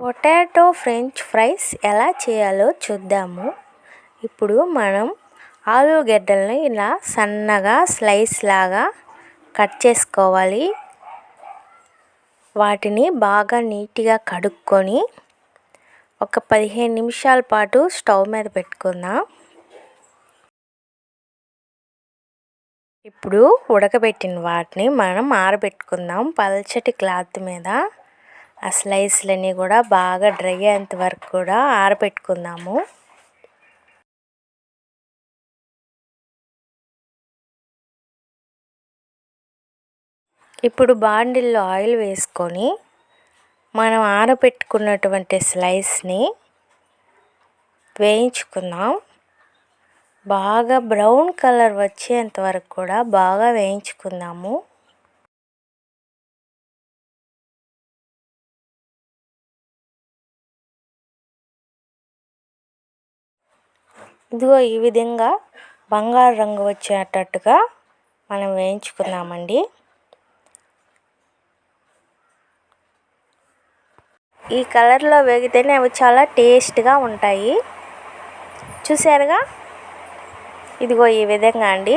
Potato French fries ఎలా చేయాలో చూద్దాము. ఇప్పుడు మనం ఆలుగడ్డలని ఇలా సన్నగా స్లైస్ లాగా కట్ చేసుకోవాలి. వాటిని బాగా నీట్గా కడుక్కొని ఒక పదిహేను నిమిషాల పాటు స్టవ్ మీద పెట్టుకుందాం. ఇప్పుడు ఉడకబెట్టిన వాటిని మనం ఆరబెట్టుకుందాం పల్చటి క్లాత్ మీద. ఆ స్లైస్లన్నీ కూడా బాగా డ్రై అయ్యేంత వరకు కూడా ఆరబెట్టుకుందాము ఇప్పుడు బాండిల్లో ఆయిల్ వేసుకొని మనం ఆరబెట్టుకున్నటువంటి స్లైస్ని వేయించుకుందాం. బాగా బ్రౌన్ కలర్ వచ్చేంత వరకు కూడా బాగా వేయించుకుందాము. ఇదిగో ఈ విధంగా బంగారు రంగు వచ్చేటట్టుగా మనం వేయించుకుందామండి. ఈ కలర్లో వేగితేనే అవి చాలా టేస్ట్గా ఉంటాయి. చూసారుగా? ఇదిగో ఈ విధంగా అండి.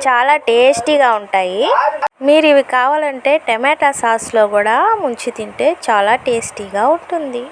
చాలా టేస్టీగా ఉంటాయి. మీరు ఇవి కావాలంటే టమాటా సాస్లో కూడా ముంచి తింటే చాలా టేస్టీగా ఉంటుంది.